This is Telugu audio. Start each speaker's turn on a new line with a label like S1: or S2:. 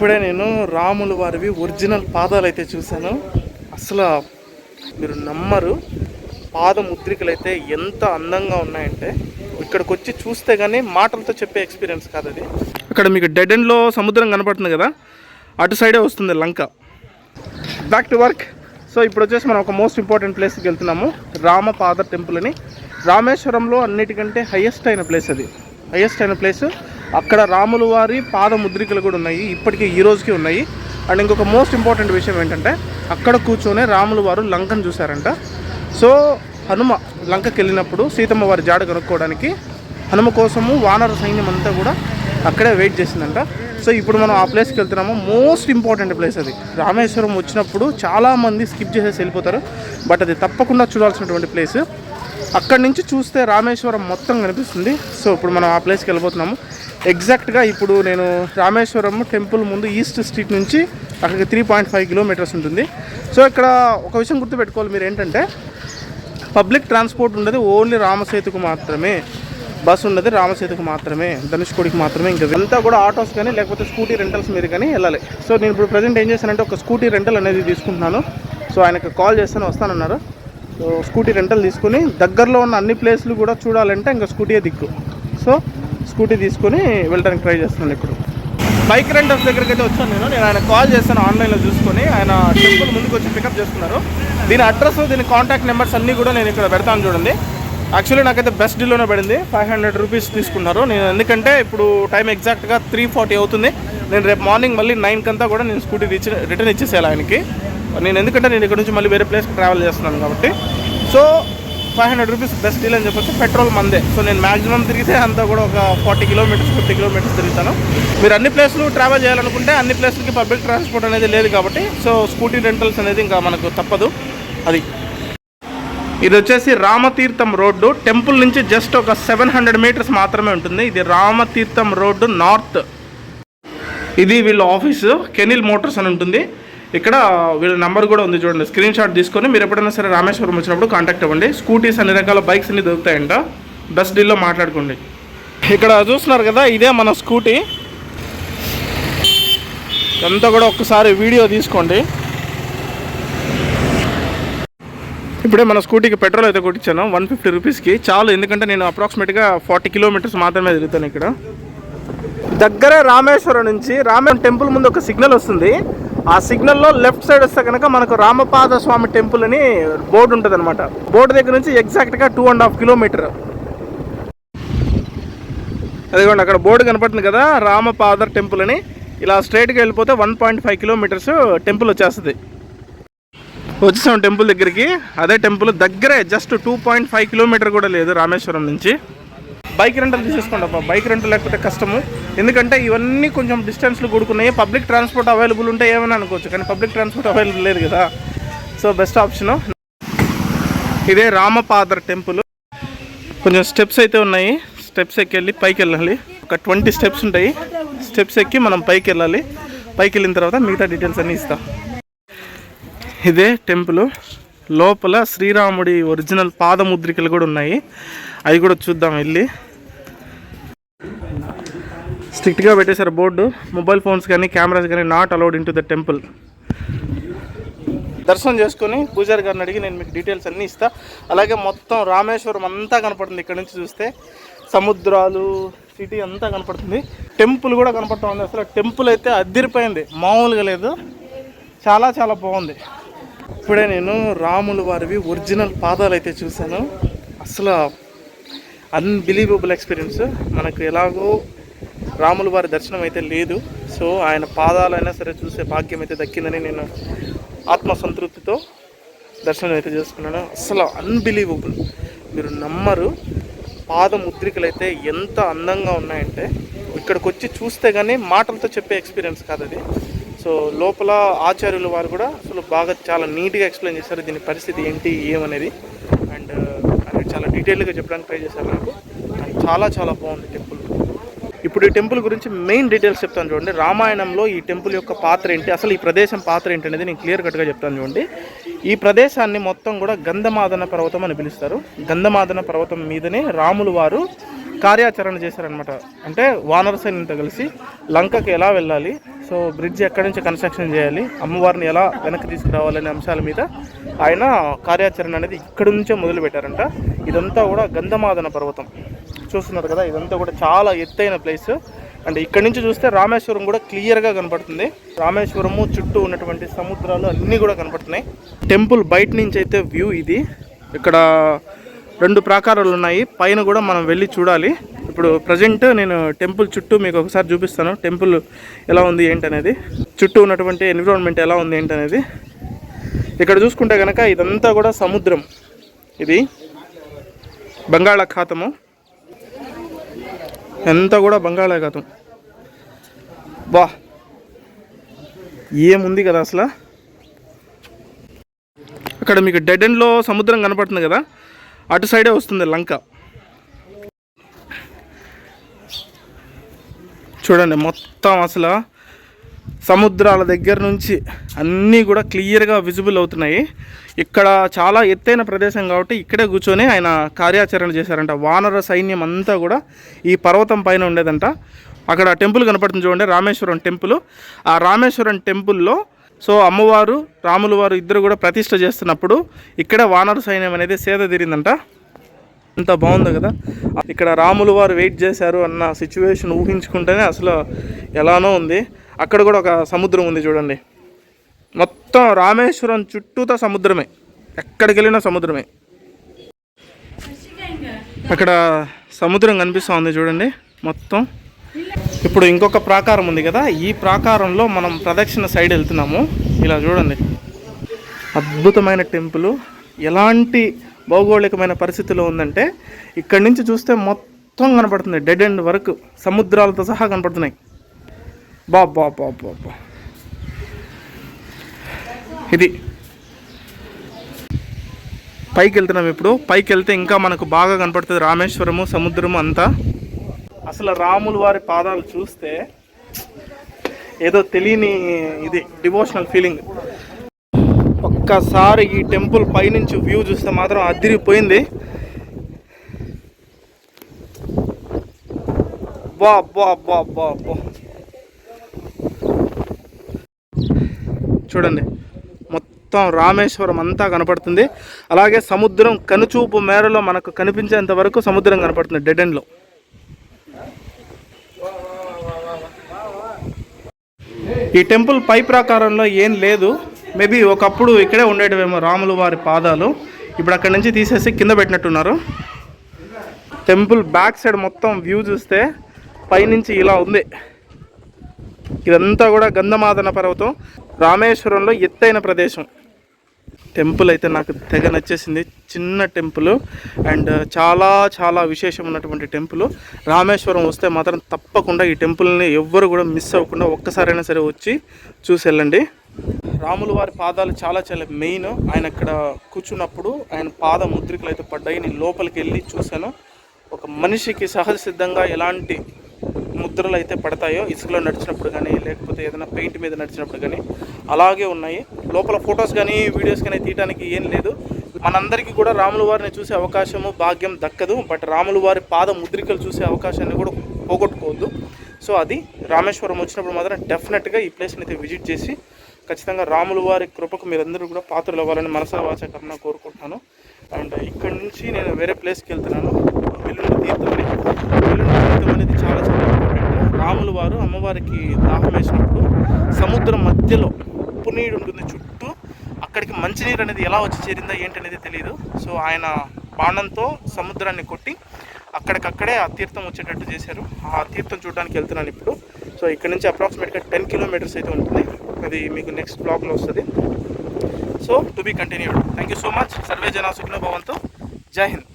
S1: ఇప్పుడే నేను రాములు వారివి ఒరిజినల్ పాదాలు అయితే చూశాను. అసలు మీరు నమ్మరు పాద ముద్రికలు అయితే ఎంత అందంగా ఉన్నాయంటే ఇక్కడికి వచ్చి చూస్తే కానీ మాటలతో చెప్పే ఎక్స్పీరియన్స్ కాదు అది ఇక్కడ మీకు డెడ్ ఎండ్లో సముద్రం కనపడుతుంది కదా అటు సైడే వస్తుంది Lanka. Back to work so ఇప్పుడు వచ్చేసి మనం ఒక మోస్ట్ ఇంపార్టెంట్ ప్లేస్కి వెళ్తున్నాము రామపాద టెంపుల్ అని రామేశ్వరంలో అన్నిటికంటే హయ్యెస్ట్ అయిన ప్లేస్ అది. హయ్యెస్ట్ అయిన ప్లేస్ అక్కడ రాములు వారి పాద ముద్రికలు కూడా ఉన్నాయి ఇప్పటికీ ఈ రోజుకి ఉన్నాయి. అండ్ ఇంకొక మోస్ట్ ఇంపార్టెంట్ విషయం ఏంటంటే అక్కడ కూర్చొని రాములు వారు లంకను చూశారంట. సో హనుమ లంకకి వెళ్ళినప్పుడు సీతమ్మ వారి జాడ కనుక్కోవడానికి హనుమ కోసము వానర సైన్యం అంతా కూడా అక్కడే వెయిట్ చేసిందంట. సో ఇప్పుడు మనం ఆ ప్లేస్కి వెళ్తున్నాము. మోస్ట్ ఇంపార్టెంట్ ప్లేస్ అది. రామేశ్వరం వచ్చినప్పుడు చాలామంది స్కిప్ చేసేసి వెళ్ళిపోతారు. బట్ అది తప్పకుండా చూడాల్సినటువంటి ప్లేస్ అక్కడి నుంచి చూస్తే రామేశ్వరం మొత్తం కనిపిస్తుంది. సో ఇప్పుడు మనం ఆ ప్లేస్కి వెళ్ళిపోతున్నాము ఎగ్జాక్ట్గా ఇప్పుడు నేను రామేశ్వరం టెంపుల్ ముందు ఈస్ట్ స్ట్రీట్ నుంచి అక్కడికి త్రీ పాయింట్ ఫైవ్ కిలోమీటర్స్ ఉంటుంది. సో ఇక్కడ ఒక విషయం గుర్తుపెట్టుకోవాలి మీరు ఏంటంటే పబ్లిక్ ట్రాన్స్పోర్ట్ ఉండదు ఓన్లీ రామసేతుకు మాత్రమే. బస్సు ఉన్నది రామసేతుకు మాత్రమే. ధనుష్కోడికి మాత్రమే ఇంకా అంతా కూడా ఆటోస్ కానీ లేకపోతే స్కూటీ రెంటల్స్ మీద కానీ వెళ్ళాలి. సో నేను ఇప్పుడు ప్రజెంట్ ఏం చేశానంటే ఒక స్కూటీ రెంటల్ అనేది తీసుకుంటున్నాను. సో ఆయనకు కాల్ చేస్తాను వస్తానన్నారు. సో స్కూటీ రెంటల్ తీసుకుని దగ్గరలో ఉన్న అన్ని ప్లేస్లు కూడా చూడాలంటే ఇంకా స్కూటీయే దిక్కు. సో స్కూటీ తీసుకొని వెళ్ళడానికి ట్రై చేస్తున్నాను ఇప్పుడు. బైక్ రెంటర్స్ దగ్గరికి అయితే వచ్చాను నేను. నేను ఆయన కాల్ చేస్తాను ఆన్లైన్లో చూసుకొని. ఆయన టెంపుల్ ముందుకు వచ్చి పికప్ చేస్తున్నారు దీని అడ్రస్ దీని కాంటాక్ట్ నెంబర్స్ అన్నీ కూడా నేను ఇక్కడ పెడతాను చూడండి. యాక్చువల్లీ నాకైతే బెస్ట్ డీల్లోనే పడింది. ఫైవ్ హండ్రెడ్ రూపీస్ తీసుకున్నారు. నేను ఎందుకంటే ఇప్పుడు టైం ఎగ్జాక్ట్గా త్రీ ఫార్టీ అవుతుంది. నేను రేపు మార్నింగ్ మళ్ళీ నైన్ కంతా కూడా నేను స్కూటీ రిచ్ రిటర్న్ ఇచ్చేసేయాలి ఆయనకి. నేను ఎందుకంటే నేను ఇక్కడ నుంచి మళ్ళీ వేరే ప్లేస్కి ట్రావెల్ చేస్తున్నాను కాబట్టి. So five hundred rupees best deal అని చెప్పొచ్చు. పెట్రోల్ మందే. సో నేను మాక్సిమం తిరిగితే అంతా కూడా ఒక ఫార్టీ కిలోమీటర్స్ ఫిఫ్టీ కిలోమీటర్స్ తిరుగుతాను. మీరు అన్ని ప్లేస్లు ట్రావెల్ చేయాలనుకుంటే అన్ని ప్లేస్లకి పబ్లిక్ ట్రాన్స్పోర్ట్ అనేది లేదు కాబట్టి సో స్కూటీ రెంటల్స్ అనేది ఇంకా మనకు తప్పదు. అది. ఇది వచ్చేసి రామతీర్థం రోడ్డు. టెంపుల్ నుంచి జస్ట్ ఒక సెవెన్ హండ్రెడ్ మీటర్స్ మాత్రమే ఉంటుంది. ఇది రామతీర్థం రోడ్డు నార్త్ ఇది వీళ్ళ ఆఫీసు కెనిల్ మోటార్స్ అని ఉంటుంది. ఇక్కడ వీళ్ళ నంబర్ కూడా ఉంది చూడండి. స్క్రీన్ షాట్ తీసుకొని మీరు ఎప్పుడైనా సరే రామేశ్వరం వచ్చినప్పుడు కాంటాక్ట్ అవ్వండి. స్కూటీస్ అన్ని రకాల బైక్స్ అన్ని దొరుకుతాయంట. బెస్ట్ డీల్లో మాట్లాడుకోండి. ఇక్కడ చూస్తున్నారు కదా ఇదే మన స్కూటీ అంతా కూడా ఒక్కసారి వీడియో తీసుకోండి. ఇప్పుడే మన స్కూటీకి పెట్రోల్ అయితే కొట్టించాను. వన్ ఫిఫ్టీ రూపీస్కి చాలు ఎందుకంటే నేను అప్రాక్సిమేట్గా ఫార్టీ కిలోమీటర్స్ మాత్రమే తిరుగుతాను ఇక్కడ. దగ్గరే రామేశ్వరం నుంచి రామేశ్వరం టెంపుల్ ముందు ఒక సిగ్నల్ వస్తుంది. ఆ సిగ్నల్లో లెఫ్ట్ సైడ్ వస్తే కనుక మనకు రామపాద స్వామి టెంపుల్ అని బోర్డు ఉంటుంది అనమాట బోర్డు దగ్గర నుంచి ఎగ్జాక్ట్గా టూ అండ్ హాఫ్ కిలోమీటర్ అదిగోండి అక్కడ బోర్డు కనపడుతుంది కదా రామపాదర్ టెంపుల్ అని. ఇలా స్ట్రైట్గా వెళ్ళిపోతే one point five kilometres temple వచ్చేస్తుంది. వచ్చేసాం టెంపుల్ దగ్గరికి. అదే టెంపుల్ దగ్గరే just two point five kilometre కూడా లేదు రామేశ్వరం నుంచి. బైక్ రెంటల్ తీసేసుకోండి అబ్బా. బైక్ రెంటల్ లేకపోతే కష్టము. ఎందుకంటే ఇవన్నీ కొంచెం డిస్టెన్స్లు కూడుకున్నాయి. పబ్లిక్ ట్రాన్స్పోర్ట్ అవైలబుల్ ఉంటే ఏమైనా అనుకోవచ్చు కానీ పబ్లిక్ ట్రాన్స్పోర్ట్ అవైలబుల్ లేదు కదా. So best option. ఇదే రామపాదర్ టెంపుల్. కొంచెం స్టెప్స్ అయితే ఉన్నాయి. స్టెప్స్ ఎక్కి వెళ్ళి పైకి వెళ్ళాలి. ఒక ట్వంటీ స్టెప్స్ ఉంటాయి. స్టెప్స్ ఎక్కి మనం పైకి వెళ్ళాలి. పైకి వెళ్ళిన తర్వాత మిగతా డీటెయిల్స్ అన్నీ ఇస్తాం. ఇదే టెంపుల్. లోపల శ్రీరాముడి ఒరిజినల్ పాదముద్రికలు కూడా ఉన్నాయి. అవి కూడా చూద్దాం వెళ్ళి. స్ట్రిక్ట్గా పెట్టేశారు బోర్డు. మొబైల్ ఫోన్స్ కానీ కెమెరాస్ కానీ not allowed into the temple దర్శనం చేసుకొని పూజారి గారిని అడిగి నేను మీకు డీటెయిల్స్ అన్నీ ఇస్తా. అలాగే మొత్తం రామేశ్వరం అంతా కనపడుతుంది. ఇక్కడ నుంచి చూస్తే సముద్రాలు సిటీ అంతా కనపడుతుంది. టెంపుల్ కూడా కనపడుతూ ఉంది. అసలు టెంపుల్ అయితే అద్దరిపోయింది మామూలుగా లేదు. చాలా చాలా బాగుంది. ఇప్పుడే నేను రాములు వారివి ఒరిజినల్ పాదాలు అయితే చూశాను. అసలు అన్బిలీవబుల్ ఎక్స్పీరియన్స్ మనకు ఎలాగో రాముల వారి దర్శనం అయితే లేదు. సో ఆయన పాదాలైనా సరే చూసే భాగ్యం అయితే దక్కిందని నేను ఆత్మ సంతృప్తితో దర్శనం అయితే చేసుకున్నాను. అసలు అన్బిలీవబుల్ మీరు నమ్మరు. పాద ముద్రికలు అయితే ఎంత అందంగా ఉన్నాయంటే ఇక్కడికి వచ్చి చూస్తే కానీ మాటలతో చెప్పే ఎక్స్పీరియన్స్ కాదు అది. సో లోపల ఆచార్యుల వారు కూడా అసలు బాగా చాలా నీట్గా ఎక్స్ప్లెయిన్ చేశారు దీని పరిస్థితి ఏంటి ఏమనేది. అండ్ మీరు చాలా డీటెయిల్గా చెప్పడానికి ట్రై చేశారు నాకు. అండ్ చాలా చాలా బాగుంది టెంపుల్. ఇప్పుడు ఈ టెంపుల్ గురించి మెయిన్ డీటెయిల్స్ చెప్తాను చూడండి. రామాయణంలో ఈ టెంపుల్ యొక్క పాత్ర ఏంటి? అసలు ఈ ప్రదేశం పాత్ర ఏంటి అనేది నేను క్లియర్ కట్గా చెప్తాను చూడండి. ఈ ప్రదేశాన్ని మొత్తం కూడా గంధమాదన పర్వతం అని పిలుస్తారు. గంధమాదన పర్వతం మీదనే రాములు వారు కార్యాచరణ చేశారనమాట అంటే వానర సైన్యంతో కలిసి లంకకి ఎలా వెళ్ళాలి సో బ్రిడ్జ్ ఎక్కడి నుంచి కన్స్ట్రక్షన్ చేయాలి అమ్మవారిని ఎలా వెనక్కి తీసుకురావాలనే అంశాల మీద ఆయన కార్యాచరణ అనేది ఇక్కడి నుంచే మొదలు పెట్టారంట ఇదంతా కూడా గంధమాదన పర్వతం. చూస్తున్నారు కదా ఇదంతా కూడా చాలా ఎత్తైన ప్లేస్ అండ్ ఇక్కడి నుంచి చూస్తే రామేశ్వరం కూడా క్లియర్గా కనపడుతుంది. రామేశ్వరము చుట్టూ ఉన్నటువంటి సముద్రాలు అన్నీ కూడా కనపడుతున్నాయి. టెంపుల్ బయట నుంచి అయితే వ్యూ ఇది. ఇక్కడ రెండు ప్రాకారాలు ఉన్నాయి. పైన కూడా మనం వెళ్ళి చూడాలి. ఇప్పుడు ప్రజెంట్ నేను టెంపుల్ చుట్టూ మీకు ఒకసారి చూపిస్తాను. టెంపుల్ ఎలా ఉంది ఏంటనేది. చుట్టూ ఉన్నటువంటి ఎన్విరాన్మెంట్ ఎలా ఉంది ఏంటనేది. ఇక్కడ చూసుకుంటే కనుక ఇదంతా కూడా సముద్రం. ఇది బంగాళాఖాతము. ఎంత కూడా బంగాళాఖాతం. బా ఏముంది కదా అసలు. అక్కడ మీకు డెడ్ ఎండ్లో సముద్రం కనపడుతుంది కదా. అటు సైడే వస్తుంది లంక. చూడండి మొత్తం అసలు సముద్రాల దగ్గర నుంచి అన్నీ కూడా క్లియర్గా విజిబుల్ అవుతున్నాయి. ఇక్కడ చాలా ఎత్తైన ప్రదేశం కాబట్టి ఇక్కడే కూర్చొని ఆయన కార్యాచరణ చేశారంట. వానర సైన్యం అంతా కూడా ఈ పర్వతం పైన ఉండేదంట. అక్కడ టెంపుల్ కనపడుతుంది చూడండి రామేశ్వరం టెంపుల్. ఆ రామేశ్వరం టెంపుల్లో సో అమ్మవారు రాములు వారు ఇద్దరు కూడా ప్రతిష్ట చేస్తున్నప్పుడు ఇక్కడ వానర సైన్యం అనేది సేద తీరిందంట. అంత బాగుంది కదా. ఇక్కడ రాములు వారు వెయిట్ చేశారు అన్న సిచ్యువేషన్ ఊహించుకుంటేనే అసలు ఎలానో ఉంది. అక్కడ కూడా ఒక సముద్రం ఉంది చూడండి. మొత్తం రామేశ్వరం చుట్టూతో సముద్రమే. ఎక్కడికి వెళ్ళినా సముద్రమే. అక్కడ సముద్రం కనిపిస్తూ ఉంది చూడండి. మొత్తం. ఇప్పుడు ఇంకొక ప్రాకారం ఉంది కదా ఈ ప్రాకారంలో మనం ప్రదక్షిణ సైడ్ వెళ్తున్నాము. ఇలా చూడండి. అద్భుతమైన టెంపుల్. ఎలాంటి భౌగోళికమైన పరిస్థితిలో ఉందంటే ఇక్కడి నుంచి చూస్తే మొత్తం కనపడుతుంది. డెడ్ ఎండ్ వరకు సముద్రాలతో సహా కనపడుతున్నాయి. బా బా బా బా బా. ఇది. పైకి వెళ్తున్నాం ఇప్పుడు. పైకి వెళ్తే ఇంకా మనకు బాగా కనపడుతుంది రామేశ్వరము సముద్రము అంతా. అసలు రాములు వారి పాదాలు చూస్తే ఏదో తెలియని ఇది డివోషనల్ ఫీలింగ్ ఒక్కసారి ఈ టెంపుల్ పైనుంచి వ్యూ చూస్తే మాత్రం అదిరిపోయింది. బా బా బా బా బా. చూడండి మొత్తం రామేశ్వరం అంతా కనపడుతుంది. అలాగే సముద్రం కనుచూపు మేరలో మనకు కనిపించేంత వరకు సముద్రం కనపడుతుంది డెడ్ ఎండ్లో ఈ టెంపుల్ పై ప్రాకారంలో ఏం లేదు. మేబీ ఒకప్పుడు ఇక్కడే ఉండేటివేమో రాములు వారి పాదాలు. ఇప్పుడు అక్కడి నుంచి తీసేసి కింద పెట్టినట్టున్నారు. టెంపుల్ బ్యాక్ సైడ్ మొత్తం వ్యూ చూస్తే పైనుంచి ఇలా ఉంది. ఇదంతా కూడా గంధమాదన పర్వతం. రామేశ్వరంలో ఎత్తైన ప్రదేశం. టెంపుల్ అయితే నాకు తెగ నచ్చేసింది. చిన్న టెంపుల్ అండ్ చాలా చాలా విశేషం ఉన్నటువంటి టెంపుల్. రామేశ్వరం వస్తే మాత్రం తప్పకుండా ఈ టెంపుల్ని ఎవ్వరు కూడా మిస్ అవ్వకుండా ఒక్కసారైనా సరే వచ్చి చూసి వెళ్ళండి రాముల వారి పాదాలు చాలా చాలా మెయిన్. ఆయన ఇక్కడ కూర్చున్నప్పుడు ఆయన పాద ముద్రికలు అయితే పడ్డాయి. నేను లోపలికి వెళ్ళి చూశాను. ఒక మనిషికి సహజ సిద్ధంగా ఎలాంటి ముద్రలు అయితే పడతాయో ఇసుకలో నడిచినప్పుడు కానీ లేకపోతే ఏదైనా పెయింట్ మీద నడిచినప్పుడు కానీ అలాగే ఉన్నాయి. లోపల ఫొటోస్ కానీ వీడియోస్ కానీ తీయడానికి ఏం లేదు. మనందరికీ కూడా రాముల వారిని చూసే అవకాశము భాగ్యం దక్కదు. బట్ రాముల వారి పాద ముద్రికలు చూసే అవకాశాన్ని కూడా పోగొట్టుకోవద్దు. సో అది రామేశ్వరం వచ్చినప్పుడు మాత్రం డెఫినెట్గా ఈ ప్లేస్ని అయితే విజిట్ చేసి ఖచ్చితంగా రాముల వారి కృపకు మీరందరూ కూడా పాత్రలు అవ్వాలని మనసా వాచకరణ కోరుకుంటున్నాను. అండ్ ఇక్కడి నుంచి నేను వేరే ప్లేస్కి వెళ్తున్నాను వెల్లుండి తీర్థం అని వెల్లుండి తీర్థం అనేది చాలా చాలా ఇంపార్టెంట్ రాముల అమ్మవారికి దాహం వేసినప్పుడు సముద్రం మధ్యలో ఉప్పు నీరు ఉంటుంది చుట్టూ. అక్కడికి మంచినీరు అనేది ఎలా వచ్చి చేరిందా ఏంటనేది తెలియదు సో ఆయన బాణంతో సముద్రాన్ని కొట్టి అక్కడికక్కడే ఆ తీర్థం వచ్చేటట్టు చేశారు. ఆ తీర్థం చూడడానికి వెళ్తున్నాను ఇప్పుడు. సో ఇక్కడ నుంచి అప్రాక్సిమేట్గా టెన్ కిలోమీటర్స్ అయితే ఉంటుంది. అది మీకు నెక్స్ట్ బ్లాగ్లో వస్తుంది. So to be continued thank you so much survey జనా సుఖినో భవంతు. జై హింద్.